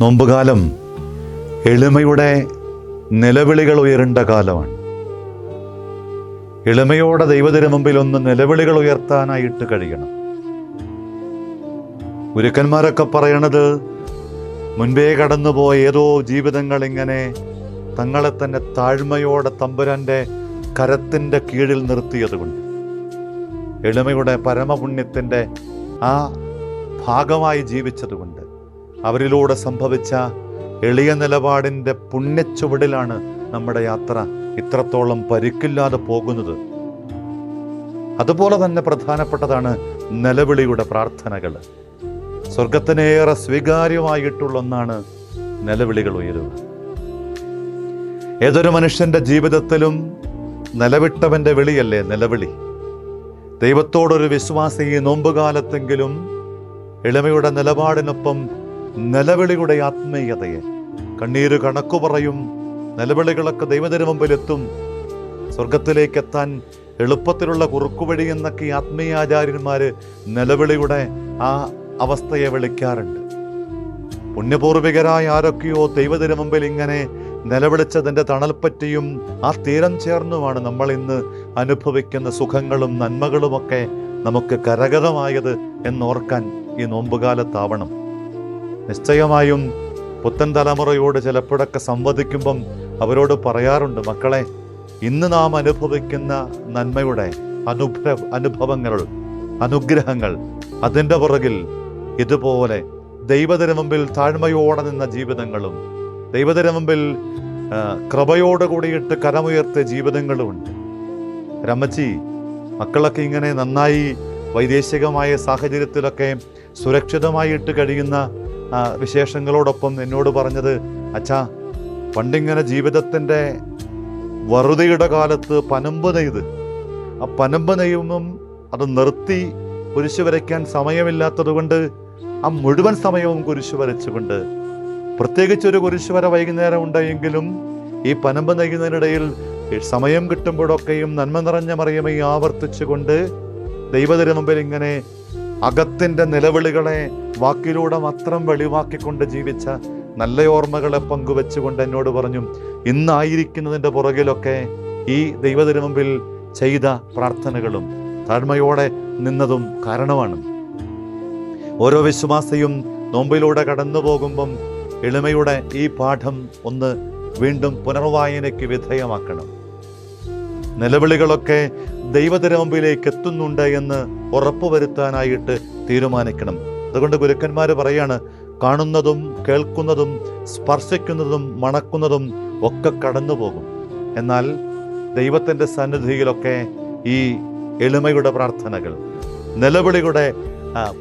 നോമ്പുകാലം എളിമയുടെ നിലവിളികൾ ഉയരേണ്ട കാലമാണ്. എളിമയോടെ ദൈവത്തിന് മുമ്പിൽ ഒന്ന് നിലവിളികൾ ഉയർത്താനായിട്ട് കഴിയണം. ഗുരുക്കന്മാരൊക്കെ പറയണത് മുൻപേ കടന്നുപോയ ഏതോ ജീവിതങ്ങൾ ഇങ്ങനെ തങ്ങളെ തന്നെ താഴ്മയോടെ തമ്പുരാന്റെ കരത്തിന്റെ കീഴിൽ നിർത്തിയതുകൊണ്ട് എളിമയുടെ പരമപുണ്യത്തിന്റെ ആ ഭാഗമായി ജീവിച്ചതുകൊണ്ട് അവരിലൂടെ സംഭവിച്ച എളിയ നിലപാടിന്റെ പുണ്യച്ചുവടിലാണ് നമ്മുടെ യാത്ര ഇത്രത്തോളം പരിക്കില്ലാതെ പോകുന്നത്. അതുപോലെ തന്നെ പ്രധാനപ്പെട്ടതാണ് നിലവിളിയുടെ പ്രാർത്ഥനകൾ. സ്വർഗത്തിനേറെ സ്വീകാര്യമായിട്ടുള്ള ഒന്നാണ് നിലവിളികൾ ഉയരുക. ഏതൊരു മനുഷ്യന്റെ ജീവിതത്തിലും നിലവിട്ടവന്റെ വിളിയല്ലേ നിലവിളി? ദൈവത്തോടൊരു വിശ്വാസി നോമ്പുകാലത്തെങ്കിലും എളിമയുടെ നിലപാടിനൊപ്പം നിലവിളിയുടെ ആത്മീയതയെ കണ്ണീര് കണക്കു പറയും. നിലവിളികളൊക്കെ ദൈവത്തിന് സ്വർഗത്തിലേക്ക് എത്താൻ എളുപ്പത്തിലുള്ള കുറുക്കുവഴി എന്നൊക്കെ ഈ ആത്മീയാചാര്യന്മാര് നിലവിളിയുടെ ആ അവസ്ഥയെ വിളിക്കാറുണ്ട്. പുണ്യപൂർവികരായ ആരൊക്കെയോ ദൈവത്തിന് മുമ്പിൽ ഇങ്ങനെ നിലവിളിച്ചതിന്റെ തണൽപ്പറ്റിയും ആ തീരം ചേർന്നുമാണ് നമ്മൾ ഇന്ന് അനുഭവിക്കുന്ന സുഖങ്ങളും നന്മകളുമൊക്കെ നമുക്ക് കരകതമായത് എന്നോർക്കാൻ ഈ നോമ്പുകാലത്താവണം. നിശ്ചയമായും പുത്തൻ തലമുറയോട് ചിലപ്പോഴൊക്കെ സംവദിക്കുമ്പം അവരോട് പറയാറുണ്ട് മക്കളെ ഇന്ന് നാം അനുഭവിക്കുന്ന നന്മയുടെ അനുഭ അനുഭവങ്ങൾ അനുഗ്രഹങ്ങൾ അതിന്റെ പുറകിൽ ഇതുപോലെ ദൈവത്തിന് മുമ്പിൽ താഴ്മയോടെ നിന്ന ജീവിതങ്ങളും ദൈവത്തിന് മുമ്പിൽ കൃപയോട് കൂടിയിട്ട് കരമുയർത്തിയ ജീവിതങ്ങളുമുണ്ട് രമച്ചി മക്കളൊക്കെ ഇങ്ങനെ നന്നായി വൈദേശികമായ സാഹചര്യത്തിലൊക്കെ സുരക്ഷിതമായിട്ട് കഴിയുന്ന വിശേഷങ്ങളോടൊപ്പം എന്നോട് പറഞ്ഞത് അച്ഛാ പണ്ടിങ്ങനെ ജീവിതത്തിന്റെ വറുതിയുടെ കാലത്ത് പനമ്പ് നെയ്ത് ആ പനമ്പ് നെയ്യുമ്പം അത് നിർത്തി കുരിശു വരയ്ക്കാൻ സമയമില്ലാത്തത് കൊണ്ട് ആ മുഴുവൻ സമയവും കുരിശു വരച്ചുകൊണ്ട് പ്രത്യേകിച്ച് ഒരു കുരിശ് വര വൈകുന്നേരം ഉണ്ടെങ്കിലും ഈ പനമ്പ് നെയ്യുന്നതിനിടയിൽ സമയം കിട്ടുമ്പോഴൊക്കെയും നന്മ നിറഞ്ഞ മറിയമേ ആവർത്തിച്ചുകൊണ്ട് ദൈവത്തിന് മുമ്പിൽ ഇങ്ങനെ അകത്തിന്റെ നിലവിളികളെ വാക്കിലൂടെ മാത്രം വെളിവാക്കിക്കൊണ്ട് ജീവിച്ച നല്ല ഓർമ്മകളെ പങ്കുവെച്ചുകൊണ്ട് എന്നോട് പറഞ്ഞു ഇന്നായിരിക്കുന്നതിന്റെ പുറകിലൊക്കെ ഈ ദൈവത്തിന് മുമ്പിൽ ചെയ്ത പ്രാർത്ഥനകളും താഴ്മയോടെ നിന്നതും കാരണമാണ്. ഓരോ വിശ്വാസിയും നോമ്പിലൂടെ കടന്നു പോകുമ്പം എളിമയുടെ ഈ പാഠം ഒന്ന് വീണ്ടും പുനർവായനയ്ക്ക് വിധേയമാക്കണം. നിലവിളികളൊക്കെ ദൈവത്തിന് മുമ്പിലേക്ക് എത്തുന്നുണ്ട് എന്ന് ഉറപ്പുവരുത്താനായിട്ട് തീരുമാനിക്കണം. അതുകൊണ്ട് ഗുരുക്കന്മാർ പറയാണ് കാണുന്നതും കേൾക്കുന്നതും സ്പർശിക്കുന്നതും മണക്കുന്നതും ഒക്കെ കടന്നു പോകും എന്നാൽ ദൈവത്തിന്റെ സന്നിധിയിലൊക്കെ ഈ എളിമയുടെ പ്രാർത്ഥനകൾ നിലവിളിയുടെ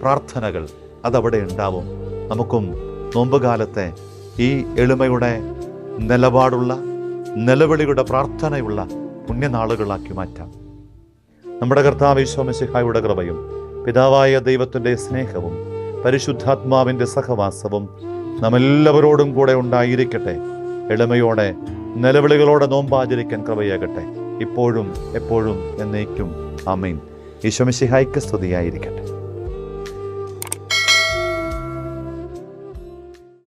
പ്രാർത്ഥനകൾ അതവിടെ ഉണ്ടാവും. നമുക്കും നോമ്പുകാലത്തെ ഈ എളിമയുടെ നിലപാടുള്ള നിലവിളിയുടെ പ്രാർത്ഥനയുള്ള പുണ്യനാളുകളാക്കി മാറ്റാം. നമ്മുടെ കർത്താവ് ഈശോമശിഹായുടെ കൃപയും പിതാവായ ദൈവത്തിന്റെ സ്നേഹവും പരിശുദ്ധാത്മാവിന്റെ സഹവാസവും നമ്മെല്ലാവരോടും കൂടെ ഉണ്ടായിരിക്കട്ടെ. എളിമയോടെ നിലവിളികളോടെ നോമ്പാചരിക്കാൻ കൃപയാകട്ടെ. ഇപ്പോഴും എപ്പോഴും എന്നേക്കും. അമീൻ ഈശോമശിഹായ്ക്ക് സ്തുതിയായിരിക്കട്ടെ.